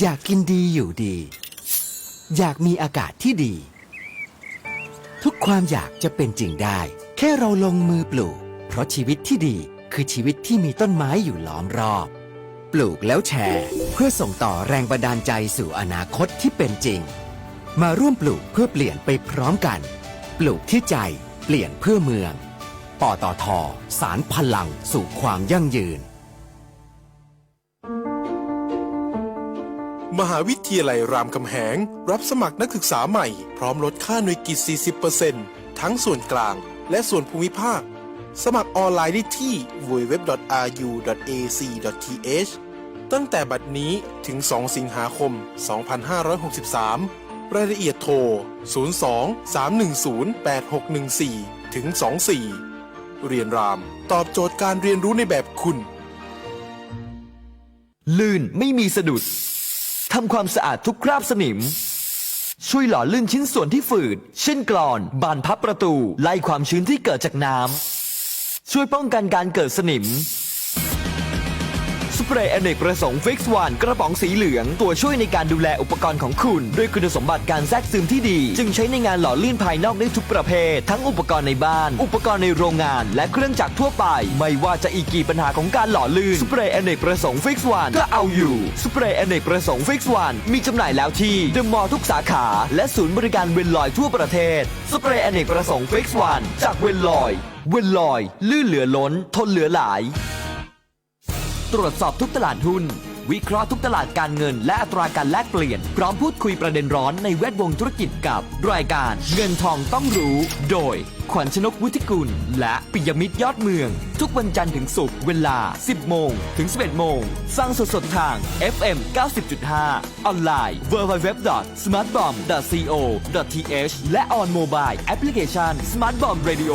อยากกินดีอยู่ดี อยากมีอากาศที่ดี ทุกความอยากจะเป็นจริงได้ แค่เราลงมือปลูก เพราะชีวิตที่ดีคือชีวิตที่มีต้นไม้อยู่ล้อมรอบ ปลูกแล้วแชร์ เพื่อส่งต่อแรงบันดาลใจสู่อนาคตที่เป็นจริง มาร่วมปลูกเพื่อเปลี่ยนไปพร้อมกัน ปลูกที่ใจเปลี่ยนเพื่อเมืองปตทสารพลังสู่ความยั่งยืน มหาวิทยาลัยรามคำแหง รับสมัครนักศึกษาใหม่ พร้อมลดค่าหน่วยกิจ 40%ทั้งส่วนกลาง และส่วนภูมิภาค สมัครออนไลน์ได้ที่ www.ru.ac.th ตั้งแต่บัดนี้ถึง 2 สิงหาคม 2563 รายละเอียดโทร 02 310 8614 ถึง 24 เรียนรามตอบโจทย์การเรียนรู้ในแบบคุณ ลื่นไม่มีสะดุด ทำความสะอาดทุกคราบสนิม ช่วยหล่อลื่นชิ้นส่วนที่ฝืด เช่นกรอน บานพับประตู ไล่ความชื้นที่เกิดจากน้ำ ช่วยป้องกันการเกิดสนิม เปรย์อเนกประสงค์ฟิกซ์วันกระป๋องสีเหลือง ตัวช่วยในการดูแลอุปกรณ์ของคุณ ด้วยคุณสมบัติการแทรกซึมที่ดี จึงใช้ในงานหล่อลื่นภายนอกได้ทุกประเภท ทั้งอุปกรณ์ในบ้าน อุปกรณ์ในโรงงาน และเครื่องจักรทั่วไป ไม่ว่าจะอีกกี่ปัญหาของการหล่อลื่นสเปรย์อเนกประสงค์ฟิกซ์วันก็เอาอยู่สเปรย์อเนกประสงค์ฟิกซ์วันมีจำหน่ายแล้วที่เดอะมอลล์ทุกสาขา และศูนย์บริการเวนลอยทั่วประเทศสเปรย์อเนกประสงค์ฟิกซ์วันจากเวนลอยเวนลอย ลื่นเหลือล้น ทนเหลือหลาย ตรวจสอบทุกตลาดหุ้น วิเคราะห์ทุกตลาดการเงิน และอัตราการแลกเปลี่ยน พร้อมพูดคุยประเด็นร้อนในแวดวงธุรกิจกับ รายการเงินทองต้องรู้ โดย ขวัญชนกวุฒิกุล และปิยมิตรยอดเมือง ทุกวันจันทร์ถึงศุกร์เวลา 10 โมง ถึง 11 โมงฟังสดๆทาง FM 90.5 ออนไลน์ www.smartbomb.co.th และ on mobile application Smart Bomb Radio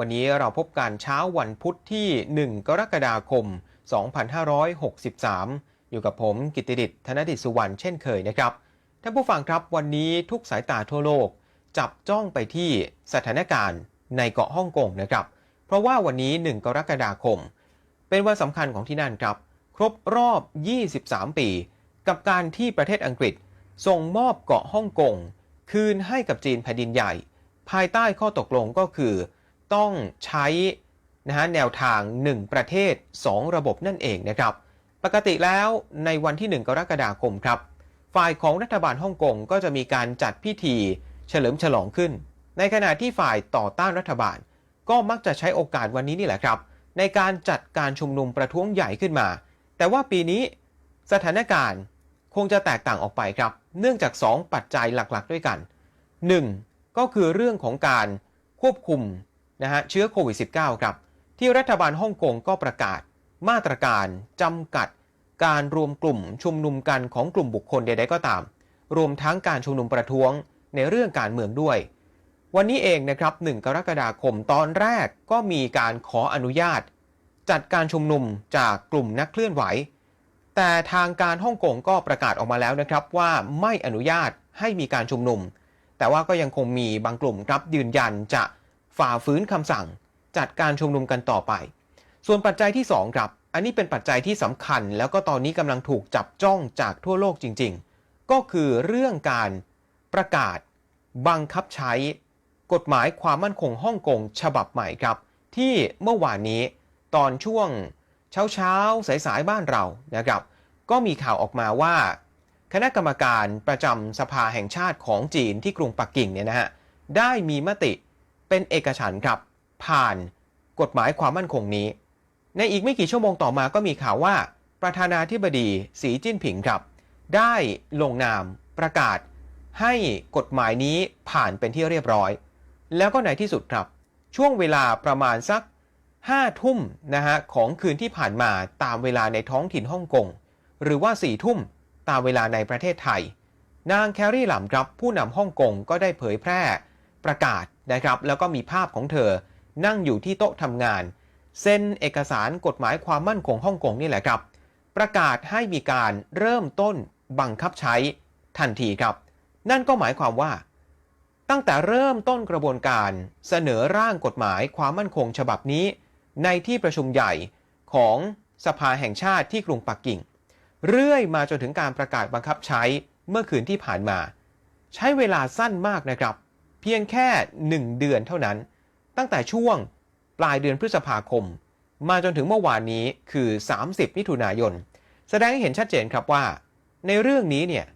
วันนี้เราพบกันเช้าวันพุธที่ 1 กรกฎาคม 2563 อยู่กับผมกิตติดิษฐ์ธนดิษสุวรรณเช่นเคยนะครับ ท่านผู้ฟังครับวันนี้ทุกสายตาทั่วโลก จับจ้องไปที่สถานการณ์ในเกาะฮ่องกงนะครับ เพราะว่าวันนี้ 1 กรกฎาคม เป็นวันสำคัญของที่นั่นครับ ครบรอบ 23 ปี กับการที่ประเทศอังกฤษ ส่งมอบเกาะฮ่องกงคืนให้กับจีนแผ่นดินใหญ่ ภายใต้ข้อตกลงก็คือ ต้องใช้นะฮะแนวทาง 1 ประเทศ 2 ระบบนั่นเองนะครับ ปกติแล้วในวันที่ 1 กรกฎาคมครับ ฝ่ายของรัฐบาลฮ่องกงก็จะมีการจัดพิธีเฉลิมฉลองขึ้น ในขณะที่ฝ่ายต่อต้านรัฐบาล ก็มักจะใช้โอกาสวันนี้นี่แหละครับ ในการจัดการชุมนุมประท้วงใหญ่ขึ้นมา แต่ว่าปีนี้สถานการณ์คงจะแตกต่างออกไปครับ เนื่องจาก 2 ปัจจัยหลักๆ ด้วยกัน 1. ก็คือเรื่องของการควบคุม นะฮะเชื้อโควิด -19 ครับ ที่รัฐบาลฮ่องกงก็ประกาศมาตรการจำกัดการรวมกลุ่มชุมนุมกันของกลุ่มบุคคลใดๆก็ตาม รวมทั้งการชุมนุมประท้วงในเรื่องการเมืองด้วย วันนี้เองนะครับ 1 กรกฎาคมตอนแรกก็มีการขออนุญาต จัดการชุมนุมจากกลุ่มนักเคลื่อนไหว แต่ทางการฮ่องกงก็ประกาศออกมาแล้วนะครับว่าไม่อนุญาตให้มีการชุมนุม แต่ว่าก็ยังคงมีบางกลุ่มครับยืนยันจะ ฝ่าฝืนคำสั่ง จัดการชุมนุมกันต่อไป ส่วนปัจจัยที่ 2 ครับ อันนี้เป็นปัจจัยที่สำคัญ แล้วก็ตอนนี้กำลังถูกจับจ้องจากทั่วโลกจริง ๆ ก็คือเรื่องการประกาศ บังคับใช้ กฎหมายความมั่นคงฮ่องกงฉบับใหม่ครับ ที่เมื่อวานนี้ตอนช่วงเช้าเช้าๆสายๆบ้านเรานะครับ ก็มีข่าวออกมาว่า คณะกรรมการประจำสภาแห่งชาติของจีนที่กรุงปักกิ่งเนี่ยนะฮะได้มีมติ เป็นเอกฉันครับ ผ่านกฎหมายความมั่นคงนี้ ในอีกไม่กี่ชั่วโมงต่อมาก็มีข่าวว่า ประธานาธิบดีสีจิ้นผิงครับ ได้ลงนามประกาศ ให้กฎหมายนี้ผ่านเป็นที่เรียบร้อย แล้วก็ในที่สุดครับ ช่วงเวลาประมาณสัก5ทุ่มนะฮะของคืนที่ผ่านมาตามเวลาในท้องถิ่นฮ่องกงหรือว่า4ทุ่มตามเวลาในประเทศไทย นางแครี่หล่ำครับผู้นำฮ่องกงก็ได้เผยแพร่ ประกาศ นะครับแล้วก็มีภาพของเธอนั่งอยู่ที่โต๊ะทำงาน เซ็นเอกสารกฎหมายความมั่นคงฮ่องกงนี่แหละครับ ประกาศให้มีการเริ่มต้นบังคับใช้ทันทีครับ นั่นก็หมายความว่า ตั้งแต่เริ่มต้นกระบวนการเสนอร่างกฎหมายความมั่นคงฉบับนี้ ในที่ประชุมใหญ่ของสภาแห่งชาติที่กรุงปักกิ่ง เรื่อยมาจนถึงการประกาศบังคับใช้เมื่อคืนที่ผ่านมา ใช้เวลาสั้นมากนะครับ พียงแค่ 1 เดือนเท่านั้น ตั้งแต่ช่วงปลายเดือนพฤษภาคม มาจนถึงเมื่อวานนี้คือ 30 มิถุนายน แสดงให้เห็นชัดเจนครับว่า ในเรื่องนี้เนี่ย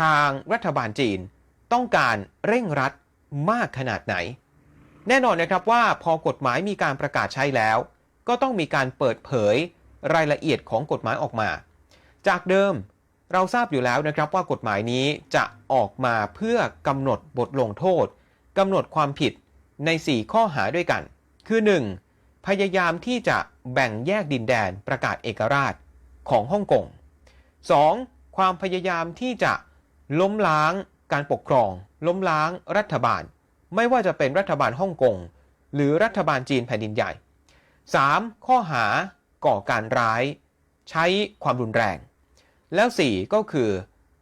ทางรัฐบาลจีนต้องการเร่งรัดมากขนาดไหน แน่นอนนะครับว่าพอกฎหมายมีการประกาศใช้แล้ว ก็ต้องมีการเปิดเผยรายละเอียดของกฎหมายออกมา จากเดิมเราทราบอยู่แล้วนะครับว่ากฎหมายนี้จะออกมาเพื่อกำหนดบทลงโทษ กำหนดความผิดใน 4 ข้อหาด้วยกัน คือ 1. พยายามที่จะแบ่งแยกดินแดนประกาศเอกราชของฮ่องกง 2. ความพยายามที่จะล้มล้างการปกครอง ล้มล้างรัฐบาล ไม่ว่าจะเป็นรัฐบาลฮ่องกง หรือรัฐบาลจีนแผ่นดินใหญ่ 3. ข้อหาก่อการร้าย ใช้ความรุนแรง แล้ว 4 ก็คือ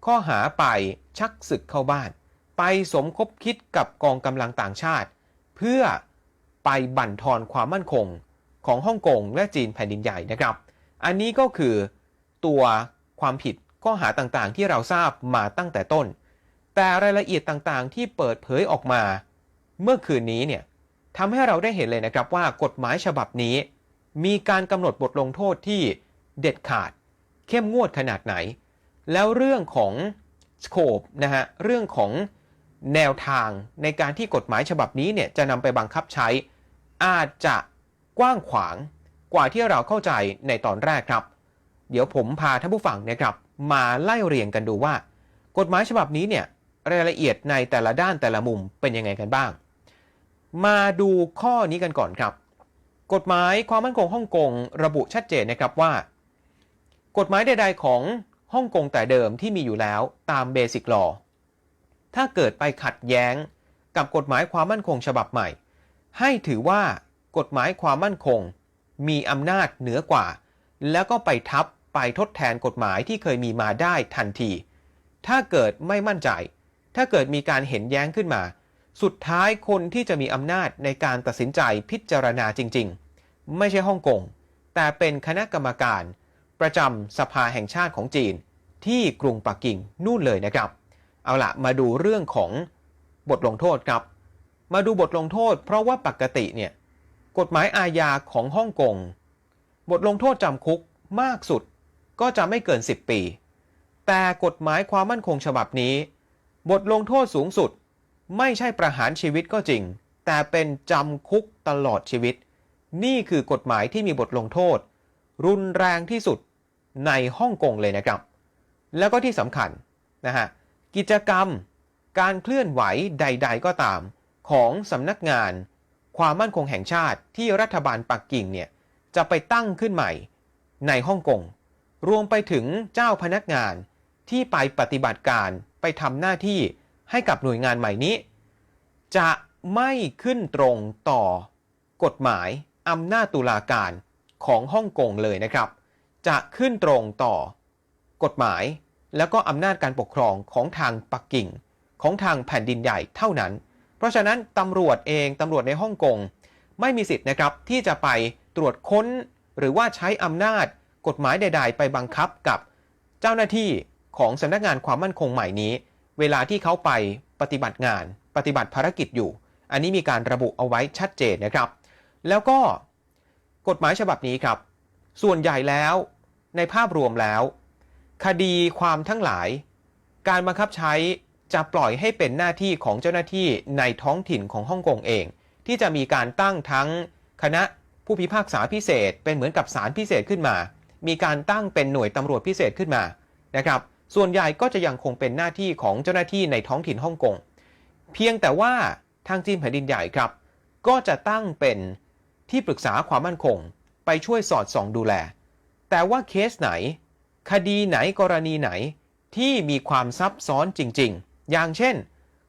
ข้อหาไปชักศึกเข้าบ้าน ไปสมคบคิดกับกองกำลังต่างชาติ เพื่อไปบั่นทอนความมั่นคงของฮ่องกงและจีนแผ่นดินใหญ่นะครับ อันนี้ก็คือตัวความผิดข้อหาต่างๆ ที่เราทราบมาตั้งแต่ต้น แต่รายละเอียดต่างๆ ที่เปิดเผยออกมา เมื่อคืนนี้เนี่ยทำให้เราได้เห็นเลยนะครับว่ากฎหมายฉบับนี้ มีการกำหนดบทลงโทษที่เด็ดขาด เข้มงวดขนาดไหน แล้วเรื่องของสโคปนะฮะเรื่องของ แนวทางในการที่กฎหมายฉบับนี้เนี่ยจะนำไปบังคับใช้ อาจจะกว้างขวางกว่าที่เราเข้าใจในตอนแรกครับ เดี๋ยวผมพาท่านผู้ฟังนะครับ มาไล่เรียงกันดูว่า กฎหมายฉบับนี้เนี่ยรายละเอียดในแต่ละด้านแต่ละมุมเป็นยังไงกันบ้าง มาดูข้อนี้กันก่อนครับ กฎหมายความมั่นคงฮ่องกงระบุชัดเจนนะครับว่า กฎหมายใดๆของฮ่องกงแต่เดิมที่มีอยู่แล้วตามเบสิกลอ ถ้าเกิดไปขัดแย้งกับกฎหมายความมั่นคงฉบับใหม่ ให้ถือว่ากฎหมายความมั่นคง มีอำนาจเหนือกว่า แล้วก็ไปทับไปทดแทนกฎหมายที่เคยมีมาได้ทันที ถ้าเกิดไม่มั่นใจ ถ้าเกิดมีการเห็นแย้งขึ้นมา สุดท้ายคนที่จะมีอำนาจในการตัดสินใจพิจารณาจริง ๆ ไม่ใช่ฮ่องกง แต่เป็นคณะกรรมการ ประจำสภาแห่งชาติของจีน ที่กรุงปักกิ่งนู่นเลยนะครับ เอาละมาดูเรื่องของบทลงโทษครับ มาดูบทลงโทษ เพราะว่าปกติเนี่ยกฎหมายอาญาของฮ่องกงบทลงโทษจำคุกมากสุดก็จะไม่เกิน 10 ปี แต่กฎหมายความมั่นคงฉบับนี้ บทลงโทษสูงสุด ไม่ใช่ประหารชีวิตก็จริง แต่เป็นจำคุกตลอดชีวิต นี่คือกฎหมายที่มีบทลงโทษ รุนแรงที่สุดในฮ่องกงเลยนะครับ แล้วก็ที่สำคัญนะฮะ กิจกรรม การเคลื่อนไหวใด ๆ ก็ตาม ของสำนักงาน ความมั่นคงแห่งชาติที่รัฐบาลปักกิ่งเนี่ยจะไปตั้งขึ้นใหม่ในฮ่องกงรวมไปถึงเจ้าพนักงานที่ไปปฏิบัติการไปทำหน้าที่ให้กับหน่วยงานใหม่นี้ จะไม่ขึ้นตรงต่อกฎหมายอำนาจตุลาการของฮ่องกงเลยนะครับ จะขึ้นตรงต่อกฎหมาย แล้วก็อำนาจการปกครองของทางปักกิ่ง ของทางแผ่นดินใหญ่เท่านั้น เพราะฉะนั้นตำรวจเองตำรวจในฮ่องกงไม่มีสิทธิ์นะครับที่จะไปตรวจค้น หรือว่าใช้อำนาจกฎหมายใด ๆ ไปบังคับกับเจ้าหน้าที่ของสำนักงานความมั่นคงใหม่นี้ เวลาที่เขาไปปฏิบัติงาน ปฏิบัติภารกิจอยู่ อันนี้มีการระบุเอาไว้ชัดเจนนะครับ แล้วก็กฎหมายฉบับนี้ครับ ส่วนใหญ่แล้วในภาพรวมแล้ว คดีความทั้งหลาย การบังคับใช้จะปล่อยให้เป็นหน้าที่ของเจ้าหน้าที่ในท้องถิ่นของฮ่องกงเอง ที่จะมีการตั้งทั้งคณะผู้พิพากษาพิเศษ เป็นเหมือนกับศาลพิเศษขึ้นมา มีการตั้งเป็นหน่วยตำรวจพิเศษขึ้นมานะครับส่วนใหญ่ก็จะยังคงเป็นหน้าที่ของเจ้าหน้าที่ในท้องถิ่นฮ่องกงเพียงแต่ว่าทางจีนแผ่นดินใหญ่ครับ ก็จะตั้งเป็นที่ปรึกษาความมั่นคง ไปช่วยสอดส่องดูแล แต่ว่าเคสไหน คดีไหนกรณีไหนที่มีความซับซ้อนจริง ๆ อย่างเช่น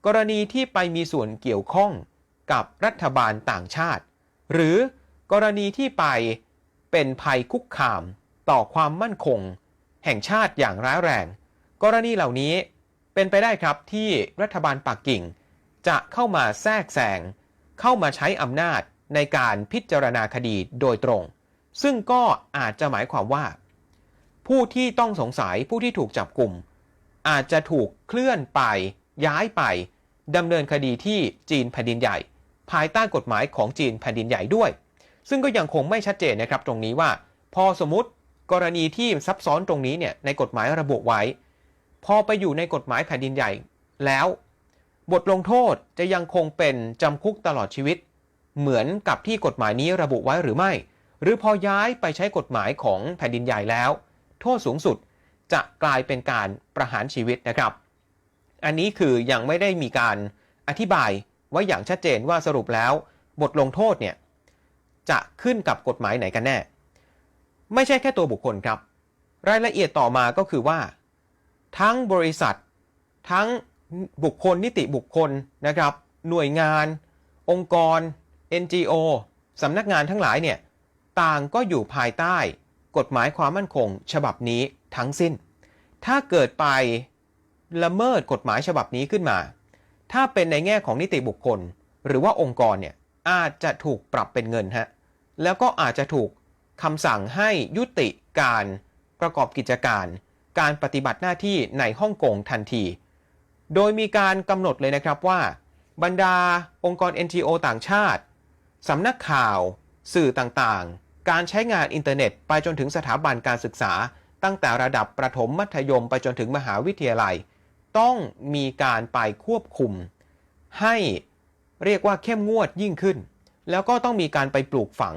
กรณีที่ไปมีส่วนเกี่ยวข้องกับรัฐบาลต่างชาติ หรือกรณีที่ไปเป็นภัยคุกคามต่อความมั่นคง แห่งชาติอย่างร้ายแรง กรณีเหล่านี้เป็นไปได้ครับที่รัฐบาลปักกิ่ง จะเข้ามาแทรกแซงเข้ามาใช้อำนาจในการพิจารณาคดีโดยตรง ซึ่งก็อาจจะหมายความว่า ผู้ที่ต้องสงสัยผู้ที่ถูกจับกลุ่ม อาจจะถูกเคลื่อนไป ย้ายไปดำเนินคดีที่จีนแผ่นดินใหญ่ ภายใต้กฎหมายของจีนแผ่นดินใหญ่ด้วย ซึ่งก็ยังคงไม่ชัดเจนนะครับตรงนี้ว่า พอสมมติกรณีที่ซับซ้อนตรงนี้เนี่ยในกฎหมายระบุไว้ พอไปอยู่ในกฎหมายแผ่นดินใหญ่แล้ว บทลงโทษจะยังคงเป็นจำคุกตลอดชีวิต เหมือนกับที่กฎหมายนี้ระบุไว้หรือไม่ หรือพอย้ายไปใช้กฎหมายของแผ่นดินใหญ่แล้ว โทษสูงสุด จะกลายเป็นการประหารชีวิตนะครับ อันนี้คือยังไม่ได้มีการอธิบายไว้อย่างชัดเจนว่าสรุปแล้ว บทลงโทษเนี่ยจะขึ้นกับกฎหมายไหนกันแน่ ไม่ใช่แค่ตัวบุคคลครับ รายละเอียดต่อมาก็คือว่า ทั้งบริษัท ทั้งบุคคลนิติบุคคลนะครับ หน่วยงาน องค์กร NGO สำนักงานทั้งหลายเนี่ย ต่างก็อยู่ภายใต้ กฎหมายความมั่นคง ฉบับนี้ทั้งสิ้น ถ้าเกิดไปละเมิดกฎหมายฉบับนี้ขึ้นมา ถ้าเป็นในแง่ของนิติบุคคล หรือว่าองค์กรเนี่ยอาจจะถูกปรับเป็นเงินฮะ แล้วก็อาจจะถูกคำสั่งให้ยุติการประกอบกิจการ การปฏิบัติหน้าที่ในฮ่องกงทันที โดยมีการกำหนดเลยนะครับว่า บรรดาองค์กร NGO ต่างชาติสำนักข่าว สื่อต่างๆ การใช้งานอินเทอร์เน็ตไปจนถึงสถาบันการศึกษา ตั้งแต่ระดับประถมมัธยมไปจนถึงมหาวิทยาลัย ต้องมีการไปควบคุม ให้เรียกว่าเข้มงวดยิ่งขึ้น แล้วก็ต้องมีการไปปลูกฝัง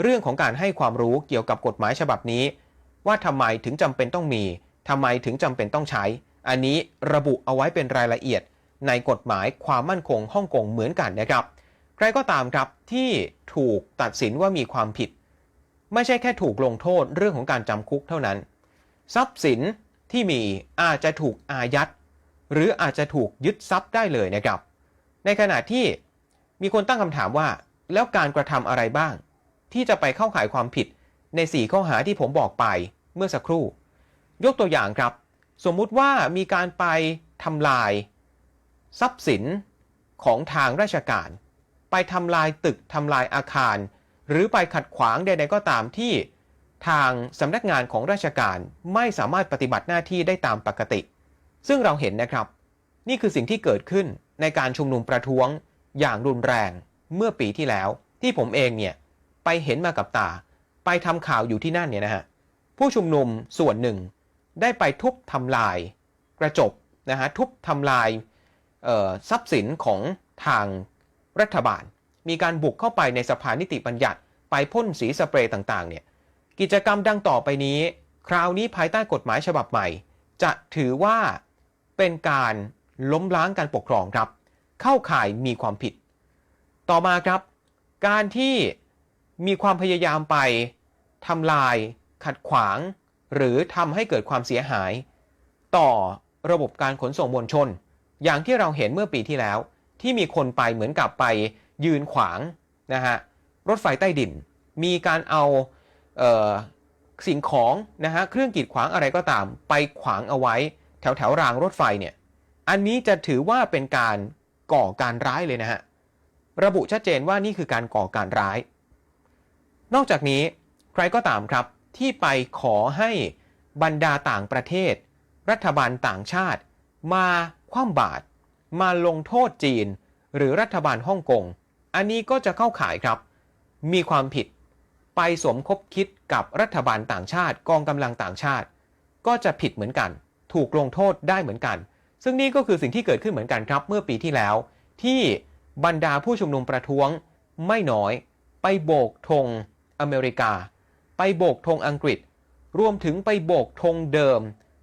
เรื่องของการให้ความรู้เกี่ยวกับกฎหมายฉบับนี้ ว่าทำไมถึงจำเป็นต้องมีทำไมถึงจำเป็นต้องใช้ อันนี้ระบุเอาไว้เป็นรายละเอียด ในกฎหมายความมั่นคงฮ่องกงเหมือนกันนะครับ ใครก็ตามครับที่ถูกตัดสินว่ามีความผิด ไม่ใช่แค่ถูกลงโทษเรื่องของการจำคุกเท่านั้น ทรัพย์สินที่มีอาจจะถูกอายัด หรืออาจจะถูกยึดทรัพย์ได้เลยนะครับ ในขณะที่มีคนตั้งคำถามว่า แล้วการกระทำอะไรบ้าง ที่จะไปเข้าข่ายความผิดใน 4 ข้อหาที่ผมบอกไปเมื่อสักครู่ ยกตัวอย่างครับ สมมุติว่ามีการไปทำลาย ทรัพย์สินของทางราชการ ไปทำลายตึกทำลายอาคาร หรือไปขัดขวางใดๆก็ตามที่ทางสำนักงานของราชการไม่สามารถปฏิบัติหน้าที่ได้ตามปกติ ซึ่งเราเห็นนะครับ นี่คือสิ่งที่เกิดขึ้นในการชุมนุมประท้วงอย่างรุนแรงเมื่อปีที่แล้ว ที่ผมเองเนี่ยไปเห็นมากับตา ไปทำข่าวอยู่ที่นั่นเนี่ยนะฮะผู้ชุมนุมส่วนหนึ่งได้ไปทุบทำลาย กระจกนะฮะทุบทำลายทรัพย์สินของทางรัฐบาล มีการบุกเข้าไปในสภานิติบัญญัติ ไปพ่นสีสเปรย์ต่างๆ เนี่ย กิจกรรมดังต่อไปนี้ คราวนี้ภายใต้กฎหมายฉบับใหม่ จะถือว่าเป็นการล้มล้างการปกครองครับ เข้าข่ายมีความผิด ต่อมาครับ การที่มีความพยายามไปทำลาย ขัดขวาง หรือทำให้เกิดความเสียหาย ต่อระบบการขนส่งมวลชน อย่างที่เราเห็นเมื่อปีที่แล้ว ที่มีคนไปเหมือนกับไป ยืนขวางนะฮะรถไฟใต้ดิน มีการเอาเออสิ่งของนะฮะเครื่องกีดขวางอะไรก็ตาม ไปขวางเอาไว้แถวแถวรางรถไฟเนี่ยอันนี้จะถือว่าเป็นการก่อการร้ายเลยนะฮะระบุชัดเจนว่านี่คือการก่อการร้าย นอกจากนี้ใครก็ตามครับที่ไปขอให้บรรดาต่างประเทศ รัฐบาลต่างชาติ มาคว่ำบาตรมาลงโทษจีน หรือรัฐบาลฮ่องกง อันนี้ก็จะเข้าข่ายครับ มีความผิดไปสมคบคิดกับรัฐบาลต่างชาติ กองกำลังต่างชาติ ก็จะผิดเหมือนกัน ถูกลงโทษได้เหมือนกัน ซึ่งนี่ก็คือสิ่งที่เกิดขึ้นเหมือนกันครับ เมื่อปีที่แล้ว ที่บรรดาผู้ชุมนุมประท้วงไม่น้อย ไปโบกธงอเมริกา ไปโบกธงอังกฤษ รวมถึงไปโบกธงเดิม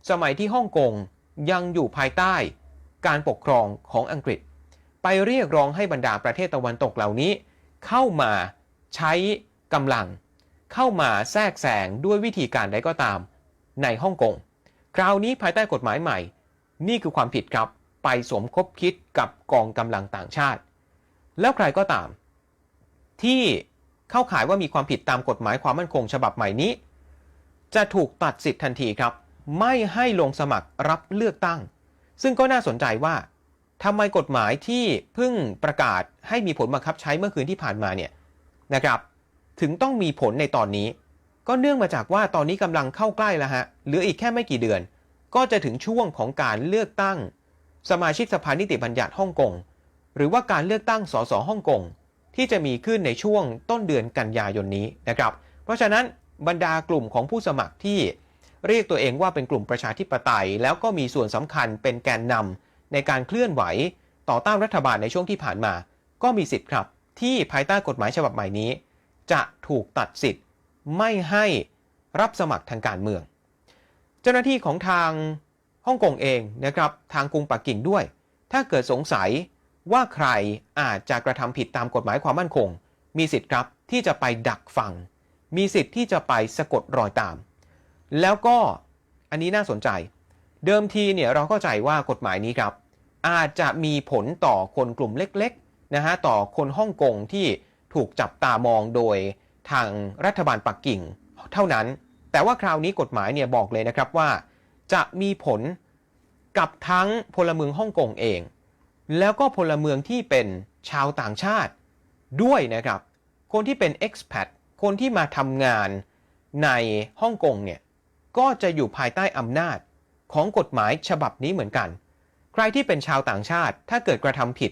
สมัยที่ฮ่องกงยังอยู่ภายใต้ การปกครองของอังกฤษ ไปเรียกร้องให้บรรดาประเทศตะวันตกเหล่านี้ เข้ามาใช้กำลัง เข้ามาแทรกแซงด้วยวิธีการใดก็ตาม ในฮ่องกงคราวนี้ภายใต้กฎหมายใหม่ นี่คือความผิดครับไปสมคบคิดกับกองกำลังต่างชาติ แล้วใครก็ตาม ที่เข้าข่ายว่ามีความผิดตามกฎหมายความมั่นคงฉบับใหม่นี้ จะถูกตัดสิทธิ์ทันทีครับ ไม่ให้ลงสมัครรับเลือกตั้ง ซึ่งก็น่าสนใจว่า ทำไมกฎหมายที่เพิ่งประกาศให้มีผลบังคับใช้เมื่อคืนที่ผ่านมาเนี่ยนะครับถึงต้องมีผลในตอนนี้ ก็เนื่องมาจากว่าตอนนี้กำลังเข้าใกล้แล้วฮะเหลืออีกแค่ไม่กี่เดือน ก็จะถึงช่วงของการเลือกตั้ง สมาชิกสภานิติบัญญัติฮ่องกงหรือว่าการเลือกตั้งสสฮ่องกงที่จะมีขึ้นในช่วงต้นเดือนกันยายนนี้นะครับ เพราะฉะนั้นบรรดากลุ่มของผู้สมัครที่เรียกตัวเองว่าเป็นกลุ่มประชาธิปไตย แล้วก็มีส่วนสำคัญเป็นแกนนำ ในการเคลื่อนไหวต่อต้านรัฐบาลในช่วงที่ผ่านมา ก็มีสิทธิ์ครับ ที่ภายใต้กฎหมายฉบับใหม่นี้ จะถูกตัดสิทธิ์ไม่ให้รับสมัครทางการเมือง เจ้าหน้าที่ของทางฮ่องกงเองนะครับทางกรุงปักกิ่งด้วย ถ้าเกิดสงสัยว่าใครอาจจะกระทำผิดตามกฎหมายความมั่นคง มีสิทธิ์ครับที่จะไปดักฟัง มีสิทธิ์ที่จะไปสะกดรอยตาม แล้วก็อันนี้น่าสนใจ เดิมทีเนี่ยเราเข้าใจว่ากฎหมายนี้ครับ อาจจะมีผลต่อคนกลุ่มเล็กๆนะฮะต่อคนฮ่องกงที่ถูกจับตามองโดยทางรัฐบาลปักกิ่งเท่านั้น แต่ว่าคราวนี้กฎหมายเนี่ยบอกเลยนะครับว่า จะมีผลกับทั้งพลเมืองฮ่องกงเอง แล้วก็พลเมืองที่เป็นชาวต่างชาติด้วยนะครับ คนที่เป็น expat คนที่มาทำงานในฮ่องกงเนี่ยก็จะอยู่ภายใต้อำนาจ ของกฎหมายฉบับนี้เหมือนกัน ใครที่เป็นชาวต่างชาติถ้าเกิดกระทำผิด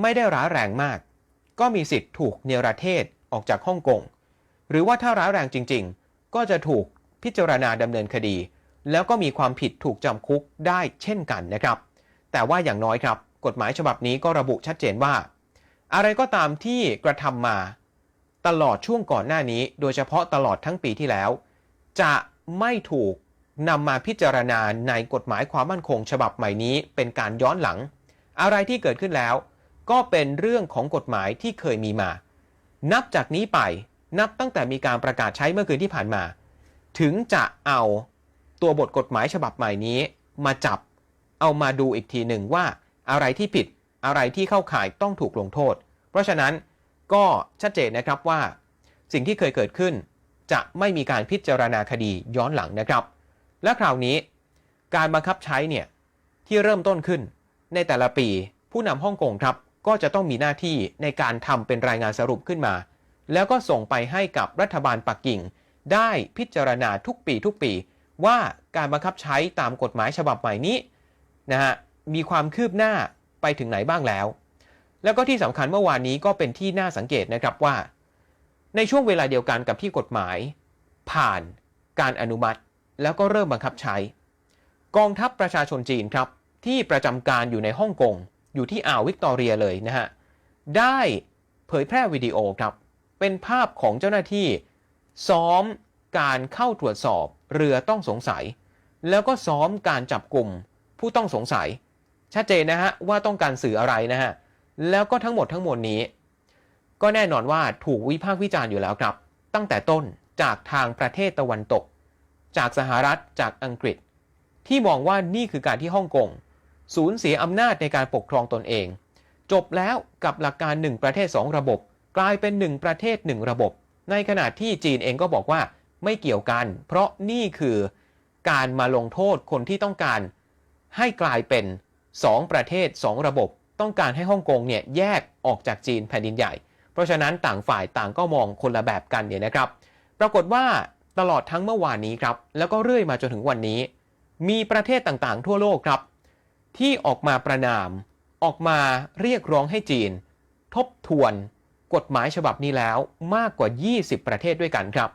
ไม่ได้ร้ายแรงมาก ก็มีสิทธิ์ถูกเนรเทศออกจากฮ่องกง หรือว่าถ้าร้ายแรงจริง ๆ ก็จะถูกพิจารณาดำเนินคดี แล้วก็มีความผิดถูกจำคุกได้เช่นกันนะครับ แต่ว่าอย่างน้อยครับ กฎหมายฉบับนี้ก็ระบุชัดเจนว่า อะไรก็ตามที่กระทำมาตลอดช่วงก่อนหน้านี้ โดยเฉพาะตลอดทั้งปีที่แล้ว จะไม่ถูก นำมาพิจารณาในกฎหมายความมั่นคงฉบับใหม่นี้เป็นการย้อนหลัง อะไรที่เกิดขึ้นแล้ว ก็เป็นเรื่องของกฎหมายที่เคยมีมา นับจากนี้ไปนับตั้งแต่มีการประกาศใช้เมื่อคืนที่ผ่านมา ถึงจะเอาตัวบทกฎหมายฉบับใหม่นี้ มาจับเอามาดูอีกทีหนึ่งว่า อะไรที่ผิดอะไรที่เข้าข่ายต้องถูกลงโทษ เพราะฉะนั้นก็ชัดเจนนะครับว่า สิ่งที่เคยเกิดขึ้น จะไม่มีการพิจารณาคดีย้อนหลังนะครับ และคราวนี้การบังคับใช้เนี่ยที่เริ่มต้นขึ้น ในแต่ละปีผู้นำฮ่องกงครับ ก็จะต้องมีหน้าที่ในการทำเป็นรายงานสรุปขึ้นมา แล้วก็ส่งไปให้กับรัฐบาลปักกิ่ง ได้พิจารณาทุกปีทุกปี ว่าการบังคับใช้ตามกฎหมายฉบับใหม่นี้นะฮะมีความคืบหน้าไปถึงไหนบ้างแล้ว แล้วก็ที่สำคัญเมื่อวานนี้ก็เป็นที่น่าสังเกตนะครับว่า ในช่วงเวลาเดียวกันกับที่กฎหมาย ผ่านการอนุมัติ แล้วก็เริ่มบังคับใช้ กองทัพประชาชนจีนครับ ที่ประจำการอยู่ในฮ่องกง อยู่ที่อ่าววิกตอเรียเลยนะฮะ ได้เผยแพร่วิดีโอครับ เป็นภาพของเจ้าหน้าที่ ซ้อมการเข้าตรวจสอบเรือต้องสงสัย แล้วก็ซ้อมการจับกลุ่มผู้ต้องสงสัย ชัดเจนนะฮะว่าต้องการสื่ออะไรนะฮะ แล้วก็ทั้งหมดทั้งมวลนี้ ก็แน่นอนว่าถูกวิพากษ์วิจารณ์อยู่แล้วครับ ตั้งแต่ต้นจากทางประเทศตะวันตก จากสหรัฐจากอังกฤษ ที่มองว่านี่คือการที่ฮ่องกงสูญเสียอำนาจในการปกครองตนเอง จบแล้วกับหลักการ 1 ประเทศ 2 ระบบ กลายเป็น 1 ประเทศ 1 ระบบ ในขณะที่จีนเองก็บอกว่าไม่เกี่ยวกัน เพราะนี่คือการมาลงโทษคนที่ต้องการ ให้กลายเป็น 2 ประเทศ 2 ระบบ ต้องการให้ฮ่องกงเนี่ยแยกออกจากจีนแผ่นดินใหญ่ เพราะฉะนั้นต่างฝ่ายต่างก็มองคนละแบบกันเนี่ยนะครับ ปรากฏว่า ตลอดทั้งเมื่อวานนี้ครับ แล้วก็เรื่อยมาจนถึงวันนี้ มีประเทศต่างๆ ทั่วโลกครับ ที่ออกมาประนาม ออกมาเรียกร้องให้จีน ทบทวน กฎหมายฉบับนี้แล้วมากกว่า 20 ประเทศด้วยกันครับ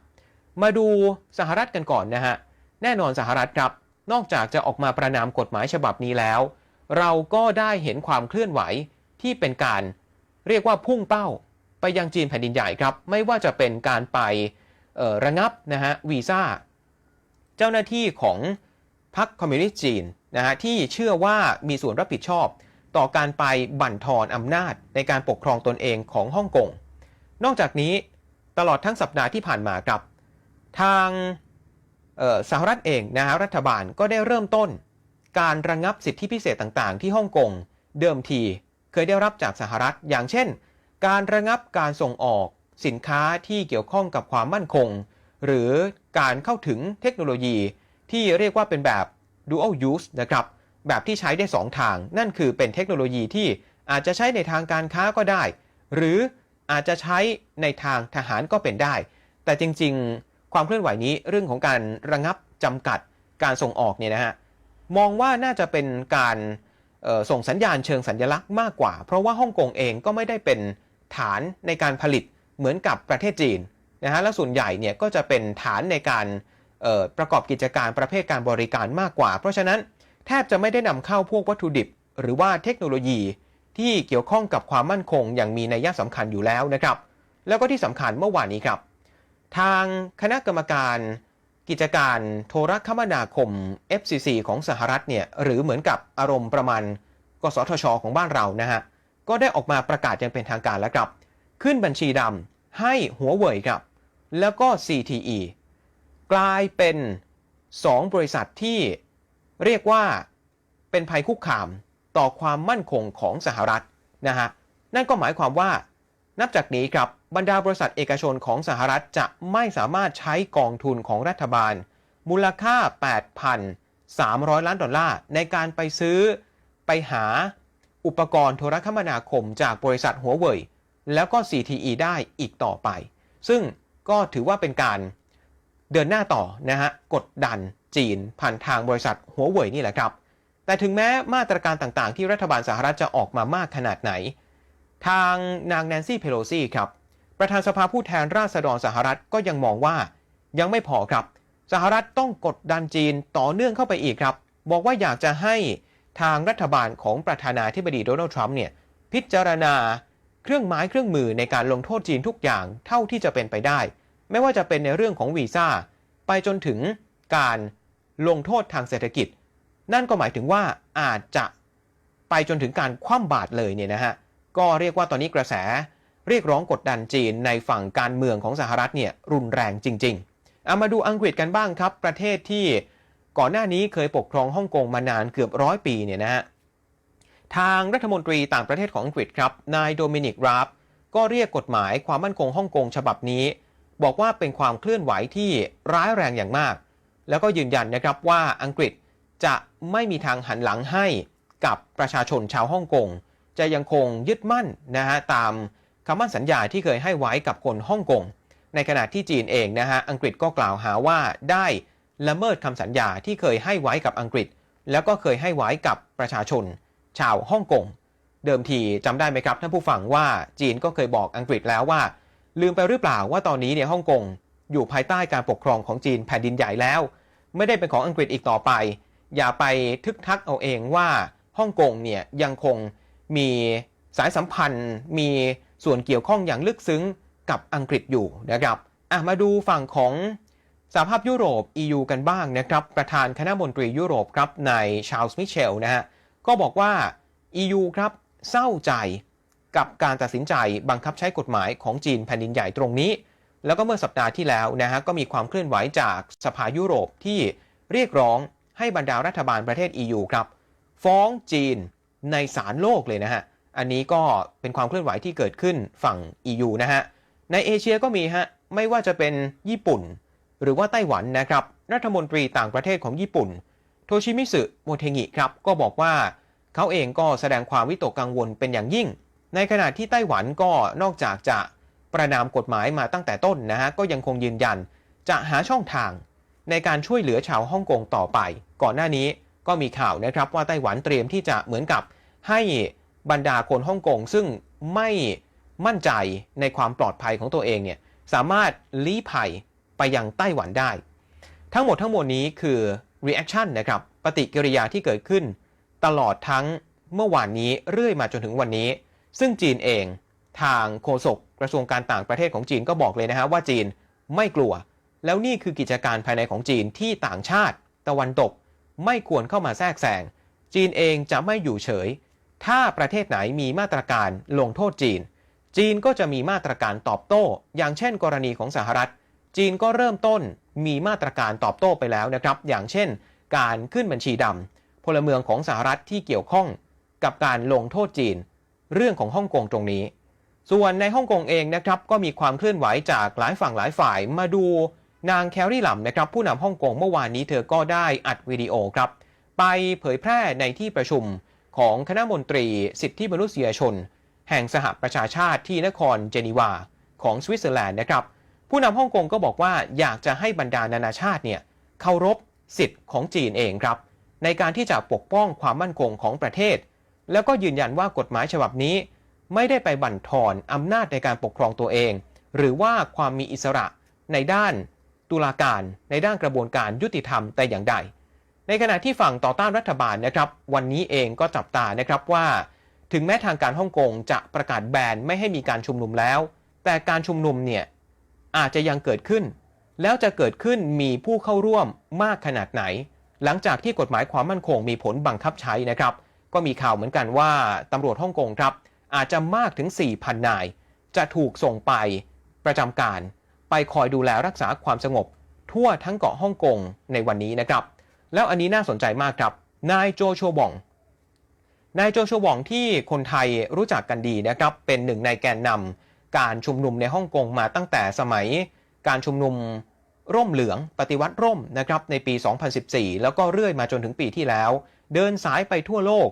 มาดูสหรัฐกันก่อนนะฮะ แน่นอนสหรัฐครับ นอกจากจะออกมาประนามกฎหมายฉบับนี้แล้ว เราก็ได้เห็นความเคลื่อนไหวที่เป็นการเรียกว่าพุ่งเป้า ไปยังจีนแผ่นดินใหญ่ครับ ไม่ว่าจะเป็นการไป ระงับนะฮะวีซ่าเจ้าหน้าที่ของพรรคคอมมิวนิสต์จีนนะฮะที่เชื่อว่ามีส่วนรับผิดชอบ ต่อการไปบั่นทอนอำนาจในการปกครองตนเองของฮ่องกง นอกจากนี้ตลอดทั้งสัปดาห์ที่ผ่านมาครับ ทางสหรัฐเองนะฮะรัฐบาลก็ได้เริ่มต้น การระงงับสิทธิพิเศษต่างๆ ที่ฮ่องกงเดิมทีเคยได้รับจากสหรัฐ อย่างเช่น การระงับการส่งออก สินค้าที่เกี่ยวข้องกับความมั่นคง หรือการเข้าถึงเทคโนโลยีที่เรียกว่าเป็นแบบ dual use นะครับแบบที่ใช้ได้ 2 ทาง นั่นคือเป็นเทคโนโลยีที่อาจจะใช้ในทางการค้าก็ได้ หรืออาจจะใช้ในทางทหารก็เป็นได้ แต่จริงๆ ความเคลื่อนไหวนี้เรื่องของการระงับจำกัดการส่งออกเนี่ยนะฮะมองว่าน่าจะเป็นการส่งสัญญาณเชิงสัญลักษณ์มากกว่า เพราะว่าฮ่องกงเองก็ไม่ได้เป็นฐานในการผลิต เหมือนกับประเทศจีนนะฮะและส่วนใหญ่เนี่ยก็จะเป็นฐานในการประกอบกิจการประเภทการบริการมากกว่า เพราะฉะนั้นแทบจะไม่ได้นำเข้าพวกวัตถุดิบ หรือว่าเทคโนโลยีที่เกี่ยวข้องกับความมั่นคงอย่างมีนัยสำคัญอยู่แล้วนะครับ แล้วก็ที่สำคัญเมื่อวานนี้ครับ ทางคณะกรรมการกิจการโทรคมนาคม FCC ของสหรัฐเนี่ยหรือเหมือนกับอารมณ์ประมาณ กสทช ของบ้านเรานะฮะก็ได้ออกมาประกาศอย่างเป็นทางการแล้วครับ ขึ้นบัญชีดำให้หัวเว่ยครับ แล้วก็ CTE กลายเป็น 2 บริษัทที่เรียกว่าเป็นภัยคุกคามต่อความมั่นคงของสหรัฐนะฮะนั่นก็หมายความว่า นับจากนี้ครับบรรดาบริษัทเอกชนของสหรัฐจะไม่สามารถใช้กองทุนของรัฐบาล มูลค่า 8,300 ล้านดอลลาร์ในการไปซื้อไปหาอุปกรณ์โทรคมนาคมจากบริษัทหัวเว่ย แล้วก็ CTE ได้อีกต่อไป ซึ่งก็ถือว่าเป็นการเดินหน้าต่อนะฮะกดดันจีนผ่านทางบริษัทหัวเว่ยนี่แหละครับ แต่ถึงแม้มาตรการต่างๆ ที่รัฐบาลสหรัฐจะออกมามากขนาดไหน ทางนางแนนซี่เพโลซีครับ ประธานสภาผู้แทนราษฎรสหรัฐก็ยังมองว่ายังไม่พอครับ สหรัฐต้องกดดันจีนต่อเนื่องเข้าไปอีกครับ บอกว่าอยากจะให้ทางรัฐบาลของประธานาธิบดีโดนัลด์ทรัมป์เนี่ยพิจารณา เครื่องไม้เครื่องมือในการลงโทษจีนทุกอย่างเท่าที่จะเป็นไปได้ ไม่ว่าจะเป็นในเรื่องของวีซ่าไปจนถึงการลงโทษทางเศรษฐกิจ นั่นก็หมายถึงว่าอาจจะไปจนถึงการคว่ำบาตรเลยเนี่ยนะฮะก็เรียกว่าตอนนี้กระแส เรียกร้องกดดันจีนในฝั่งการเมืองของสหรัฐเนี่ยรุนแรงจริง ๆ เอามาดูอังกฤษกันบ้างครับ ประเทศที่ก่อนหน้านี้เคยปกครองฮ่องกงมานานเกือบร้อยปีเนี่ยนะฮะ ทางรัฐมนตรีต่างประเทศของอังกฤษครับ นายโดมินิกราฟก็เรียกกฎหมายความมั่นคงฮ่องกงฉบับนี้ บอกว่าเป็นความเคลื่อนไหวที่ร้ายแรงอย่างมาก แล้วก็ยืนยันนะครับว่าอังกฤษจะไม่มีทางหันหลังให้กับประชาชนชาวฮ่องกงจะยังคงยึดมั่นนะฮะตามคำมั่นสัญญาที่เคยให้ไว้กับคนฮ่องกงในขณะที่จีนเองนะฮะอังกฤษก็กล่าวหาว่าได้ละเมิดคำสัญญาที่เคยให้ไว้กับอังกฤษ แล้วก็เคยให้ไว้กับประชาชน ชาวฮ่องกงเดิมทีจำได้ไหมครับท่านผู้ฟังว่าจีนก็เคยบอกอังกฤษแล้วว่า ลืมไปหรือเปล่าว่าตอนนี้เนี่ยฮ่องกงอยู่ภายใต้การปกครองของจีนแผ่นดินใหญ่แล้ว ไม่ได้เป็นของอังกฤษอีกต่อไป อย่าไปทึกทักเอาเองว่าฮ่องกงเนี่ยยังคงมีสายสัมพันธ์ มีส่วนเกี่ยวข้องอย่างลึกซึ้งกับอังกฤษอยู่นะครับอะมาดูฝั่งของสหภาพยุโรป EU กันบ้างนะครับ ประธานคณะมนตรียุโรปครับนายชาลส์มิเชลนะฮะ ก็บอกว่า EU ครับเศร้าใจกับการตัดสินใจบังคับใช้กฎหมายของจีนแผ่นดินใหญ่ตรงนี้ แล้วก็เมื่อสัปดาห์ที่แล้วนะฮะก็มีความเคลื่อนไหวจากสภายุโรปที่เรียกร้องให้บรรดารัฐบาลประเทศ EU ครับฟ้องจีนในศาลโลกเลยนะฮะ อันนี้ก็เป็นความเคลื่อนไหวที่เกิดขึ้นฝั่ง EU นะฮะ ในเอเชียก็มีฮะ ไม่ว่าจะเป็นญี่ปุ่น หรือว่าไต้หวันนะครับ รัฐมนตรีต่างประเทศของญี่ปุ่น โทชิมิสึโมเทงิครับก็บอกว่าเขาเองก็แสดงความวิตกกังวลเป็นอย่างยิ่ง ในขณะที่ไต้หวันก็นอกจากจะประนามกฎหมายมาตั้งแต่ต้นนะฮะก็ยังคงยืนยัน จะหาช่องทาง ในการช่วยเหลือชาวฮ่องกงต่อไป ก่อนหน้านี้ก็มีข่าวนะครับว่าไต้หวันเตรียมที่จะเหมือนกับให้บรรดาคนฮ่องกงซึ่งไม่มั่นใจในความปลอดภัยของตัวเองเนี่ยสามารถลี้ภัยไปยังไต้หวันได้ ทั้งหมดทั้งมวลนี้คือ reaction นะครับปฏิกิริยาที่เกิดขึ้น ตลอดทั้งเมื่อวานนี้เรื่อยมาจนถึงวันนี้ ซึ่งจีนเองทางโฆษกกระทรวงการต่างประเทศของจีนก็บอกเลยนะฮะว่าจีนไม่กลัว แล้วนี่คือกิจการภายในของจีนที่ต่างชาติ ตะวันตกไม่ควรเข้ามาแทรกแซงจีนเองจะไม่อยู่เฉย ถ้าประเทศไหนมีมาตรการลงโทษจีน จีนก็จะมีมาตรการตอบโต้ อย่างเช่น กรณีของสหรัฐ จีนก็เริ่มต้นมีมาตรการตอบโต้ไปแล้วนะครับ อย่างเช่น การขึ้นบัญชีดำพลเมืองของสหรัฐที่เกี่ยวข้องกับการลงโทษจีน เรื่องของฮ่องกงตรงนี้ ส่วนในฮ่องกงเองนะครับก็มีความเคลื่อนไหวจากหลายฝั่งหลายฝ่ายมาดูนางแคร์รี่หลัมนะครับผู้นำฮ่องกงเมื่อวานนี้เธอก็ได้อัดวิดีโอครับ ไปเผยแพร่ในที่ประชุมของคณะมนตรีสิทธิมนุษยชน แห่งสหประชาชาติที่นครเจนีวาของสวิตเซอร์แลนด์นะครับ ผู้นำฮ่องกงก็บอกว่าอยากจะให้บรรดานานาชาติเนี่ยเคารพสิทธิ์ของจีนเองครับ ในการที่จะปกป้องความมั่นคงของประเทศ แล้วก็ยืนยันว่ากฎหมายฉบับนี้ ไม่ได้ไปบั่นทอนอำนาจในการปกครองตัวเอง หรือว่าความมีอิสระในด้านตุลาการในด้านกระบวนการยุติธรรมแต่อย่างใด ในขณะที่ฝั่งต่อต้านรัฐบาลนะครับ วันนี้เองก็จับตานะครับว่า ถึงแม้ทางการฮ่องกงจะประกาศแบนไม่ให้มีการชุมนุมแล้ว แต่การชุมนุมเนี่ย อาจจะยังเกิดขึ้น แล้วจะเกิดขึ้นมีผู้เข้าร่วมมากขนาดไหน หลังจากที่กฎหมายความมั่นคงมีผลบังคับใช้นะครับ ก็มีข่าวเหมือนกันว่าตำรวจฮ่องกงครับ อาจจะมากถึง 4,000 นาย จะถูกส่งไปประจำการ ไปคอยดูแลรักษาความสงบ ทั่วทั้งเกาะฮ่องกงในวันนี้นะครับ แล้วอันนี้น่าสนใจมากครับ นายโจโชบองนายโจโชบองที่คนไทยรู้จักกันดีนะครับ เป็นหนึ่งในแกนนำ การชุมนุมในฮ่องกงมาตั้งแต่สมัยการชุมนุมร่มเหลืองปฏิวัติร่มนะครับในปี 2014 แล้วก็เรื่อยมาจนถึงปีที่แล้ว เดินสายไปทั่วโลก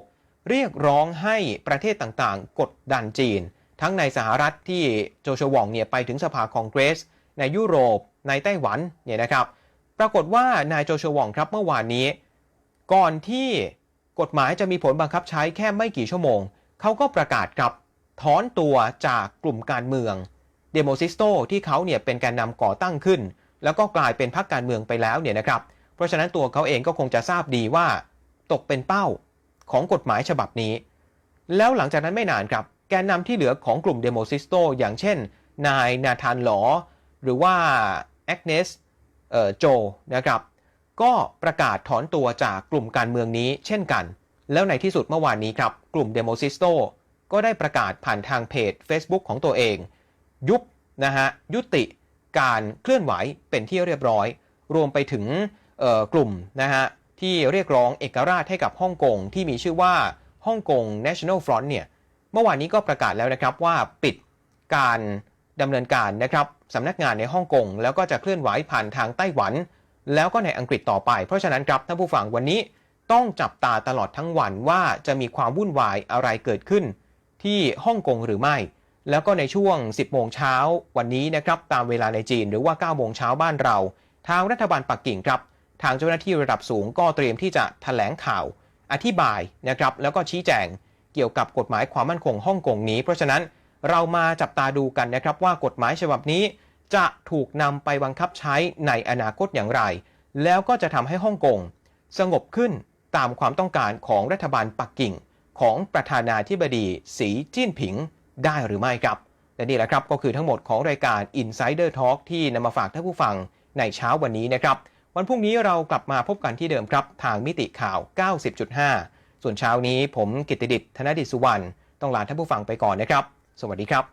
เรียกร้องให้ประเทศต่างๆ กดดันจีน ทั้งในสหรัฐที่โจชวองเนี่ยไปถึงสภาคองเกรส ในยุโรป ในไต้หวันเนี่ยนะครับปรากฏว่านายโจชวองครับเมื่อวานนี้ ก่อนที่กฎหมายจะมีผลบังคับใช้แค่ไม่กี่ชั่วโมง เขาก็ประกาศครับ ถอนตัวจากกลุ่มการเมืองเดโมซิสโตที่เขาเนี่ยเป็นแกนนำก่อตั้งขึ้น แล้วก็กลายเป็นพรรคการเมืองไปแล้วเนี่ยนะครับ เพราะฉะนั้นตัวเขาเองก็คงจะทราบดีว่า ตกเป็นเป้าของกฎหมายฉบับนี้ แล้วหลังจากนั้นไม่นานครับ แกนนำที่เหลือของกลุ่มเดโมซิสโตอย่างเช่น นายนาธานหลอ หรือว่าแอกเนสโจนะครับก็ประกาศถอนตัวจากกลุ่มการเมืองนี้เช่นกัน แล้วในที่สุดเมื่อวานนี้ครับ กลุ่มเดโมซิสโต ก็ได้ประกาศผ่านทางเพจ Facebook ของตัวเอง ยุบนะฮะยุติการเคลื่อนไหวเป็นที่เรียบร้อย รวมไปถึงกลุ่มนะฮะที่เรียกร้องเอกราชให้กับฮ่องกงที่มีชื่อว่าฮ่องกง National Front เนี่ยเมื่อวานนี้ก็ประกาศแล้วนะครับว่าปิดการดำเนินการนะครับสำนักงานในฮ่องกงแล้วก็จะเคลื่อนไหวผ่านทางไต้หวัน แล้วก็ในอังกฤษต่อไป เพราะฉะนั้นครับท่านผู้ฟังวันนี้ต้องจับตาตลอดทั้งวันว่าจะมีความวุ่นวายอะไรเกิดขึ้น ที่ฮ่องกงหรือไม่ แล้วก็ในช่วง 10 โมงเช้าวันนี้นะครับตามเวลาในจีนหรือว่า 9 โมงเช้าบ้านเรา ทางรัฐบาลปักกิ่งครับ ทางเจ้าหน้าที่ระดับสูงก็เตรียมที่จะแถลงข่าว อธิบายนะครับแล้วก็ชี้แจงเกี่ยวกับกฎหมายความมั่นคงฮ่องกงนี้ เพราะฉะนั้นเรามาจับตาดูกันนะครับว่ากฎหมายฉบับนี้จะถูกนำไปบังคับใช้ในอนาคตอย่างไร แล้วก็จะทำให้ฮ่องกงสงบขึ้นตามความต้องการของรัฐบาลปักกิ่ง ของประธานาธิบดีสีจิ้นผิงได้หรือไม่ครับ และนี่แหละครับก็คือทั้งหมดของรายการ Insider Talk ที่นำมาฝากท่านผู้ฟังในเช้าวันนี้นะครับ วันพรุ่งนี้เรากลับมาพบกันที่เดิมครับ ทางมิติข่าว 90.5 ส่วนเช้านี้ผมกิตติดิษฐ์ธนดิษฐ์สุวรรณต้องลาท่านผู้ฟังไปก่อนนะครับ สวัสดีครับ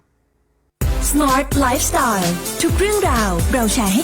Smart Lifestyle ทุกเรื่องราวเราแชร์ให้